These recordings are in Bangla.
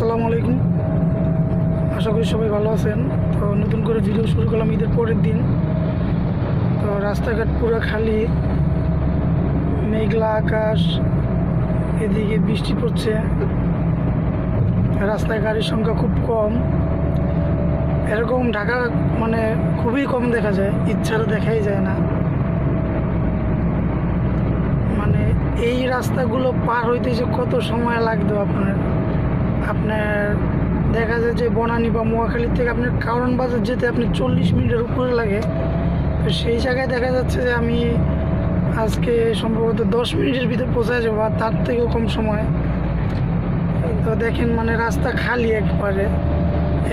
আসসালামু আলাইকুম। আশা করি সবাই ভালো আছেন। তো নতুন করে ভিডিও শুরু করলাম ঈদের পরের দিন। তো রাস্তাঘাট পুরো খালি। মেঘলা আকাশ, এদিকে বৃষ্টি পড়ছে। রাস্তায় গাড়ির সংখ্যা খুব কম। এরকম ঢাকা মানে খুবই কম দেখা যায়। ইচ্ছারও দেখাই যায় না। মানে এই রাস্তাগুলো পার হইতে যে কত সময় লাগতো আপনার? আপনার দেখা যায় যে বনানী বা মোয়াখালী থেকে আপনার কারণ বাজার যেতে আপনি চল্লিশ মিনিটের উপরে লাগে। তো সেই জায়গায় দেখা যাচ্ছে যে আমি আজকে সম্ভবত দশ মিনিটের ভিতরে পৌঁছায় যাব, আর তার থেকেও কম সময়। তো দেখেন মানে রাস্তা খালি একবারে।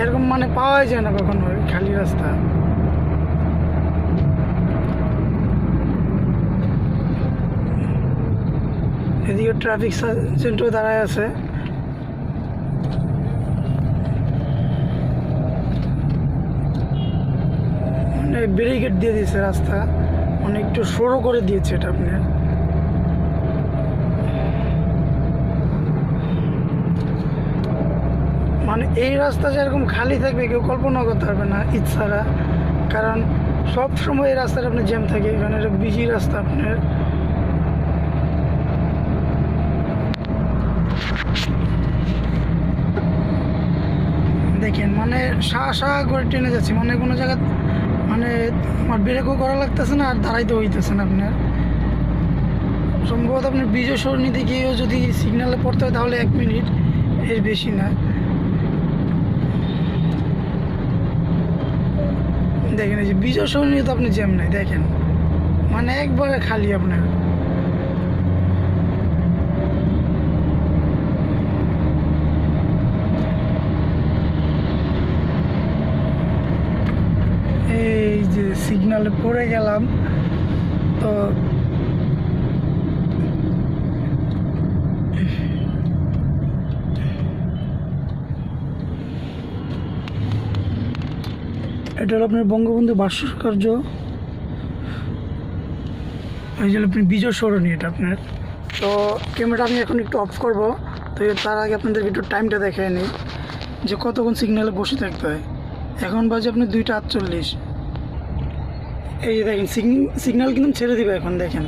এরকম মানে পাওয়াই যায় না কখনো খালি রাস্তা। এদিকে ট্রাফিক সার্জেন্টও দাঁড়ায় আছে মানে ব্যারিকেড দিয়ে দিয়েছে রাস্তা। একটু সরু করে দিয়েছে এটা আপনি। মানে এই রাস্তা যেরকম খালি থাকবে, কেউ কল্পনা করতে পারবে না ইচ্ছারা কারণ সব সময় এই রাস্তাটা আপনার জ্যাম থাকে এখানে একটা বিজি রাস্তা আপনার। দেখেন মানে সা সা করে ট্রেনে যাচ্ছে। মানে কোনো জায়গা মানে আমার ব্রেকও করা লাগতেছে না, আর দাঁড়াইতে হইতেছে না আপনার। সম্ভবত আপনার বিজয় সরণীতে গিয়েও যদি সিগনালে পড়তে হয় তাহলে এক মিনিট এর বেশি না। দেখেন এই যে বিজয় সরণিতে আপনি জ্যাম নাই, দেখেন। মানে একবারে খালি আপনার এই যে সিগনালে পড়ে গেলাম, তো এটা হলো আপনার বঙ্গবন্ধু ভাস্কর্য এই যে আপনি বিজয় সরণি এটা আপনার। তো ক্যামেরা আমি এখন একটু অফ করব, তো তার আগে আপনাদেরকে একটু টাইমটা দেখায় নিই যে কতক্ষণ সিগনালে বসে থাকতে হয়। এখন বাজে আপনি দুইটা আটচল্লিশ। এই যে দেখেন সিগন্যাল কিন্তু ছেড়ে দিবে এখন, দেখেন।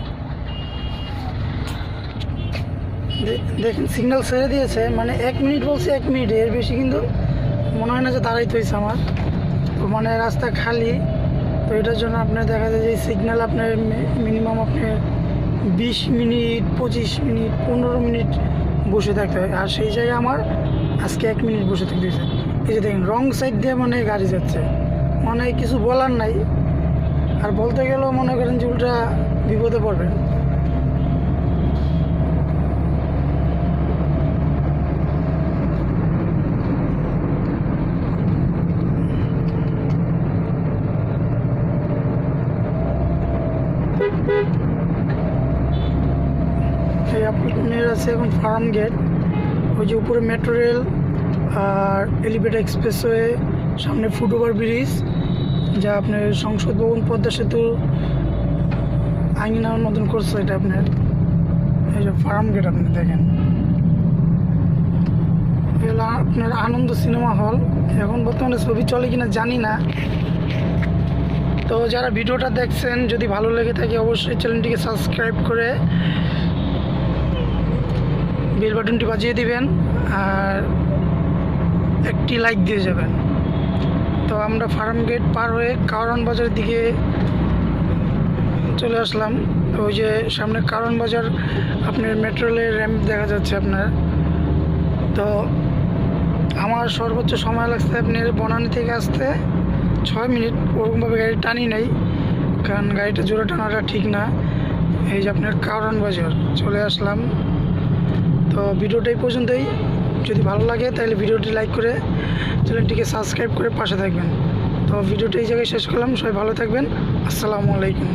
দেখেন সিগন্যাল ছেড়ে দিয়েছে মানে এক মিনিট বলছে এক মিনিট, এর বেশি কিন্তু মনে হয় না যে দাঁড়াইতে হয়েছে আমার। তো মানে রাস্তা খালি, তো এটার জন্য আপনার দেখা যায় যে সিগন্যাল আপনার মিনিমাম আপনার বিশ মিনিট, পঁচিশ মিনিট, পনেরো মিনিট বসে থাকতে হয়। আর সেই জায়গায় আমার আজকে এক মিনিট বসে থাকতে হয়েছে এই যে দেখেন, রং সাইড দিয়ে মানে গাড়ি যাচ্ছে। মানে কিছু বলার নাই। আর বলতে গেলেও মনে করেন যে উল্টা বিপদে পড়বেন। আপনার আছে এখন ফার্ম গেট, ওই যে উপরে মেট্রো রেল আর এলিভেটেড এক্সপ্রেসওয়ে, সামনে ফুটওভার ব্রিজ। যা আপনার সংসদ ভবন পদ্মা সেতু আঙিনার মতন করছে এটা আপনার। এই যে ফার্ম গেট আপনি দেখেন। আপনার আনন্দ সিনেমা হল। এখন বর্তমানে ছবি চলে কিনা জানি না। তো যারা ভিডিওটা দেখছেন, যদি ভালো লেগে থাকে অবশ্যই চ্যানেলটিকে সাবস্ক্রাইব করে বেল বাটনটি বাজিয়ে দিবেন আর একটি লাইক দিয়ে যাবেন। আমরা ফার্ম গেট পার হয়ে কারণ বাজারের দিকে চলে আসলাম। ওই যে সামনে কারণ বাজার, আপনার মেট্রো রেলের র্যাম্প দেখা যাচ্ছে আপনার। তো আমার সর্বোচ্চ সময় লাগছে আপনার বনানী থেকে আসতে ছয় মিনিট। ওরকমভাবে গাড়ি টানি নেই, কারণ গাড়িটা জোরে টানাটা ঠিক না। এই যে আপনার কারণ বাজার, চলে আসলাম। তো ভিডিওটা এই পর্যন্তই। যদি ভালো লাগে তাহলে ভিডিওটি লাইক করে চ্যানেলটিকে সাবস্ক্রাইব করে পাশে থাকবেন। তো ভিডিওটা এই জায়গায় শেষ করলাম। সবাই ভালো থাকবেন। আসসালামু আলাইকুম।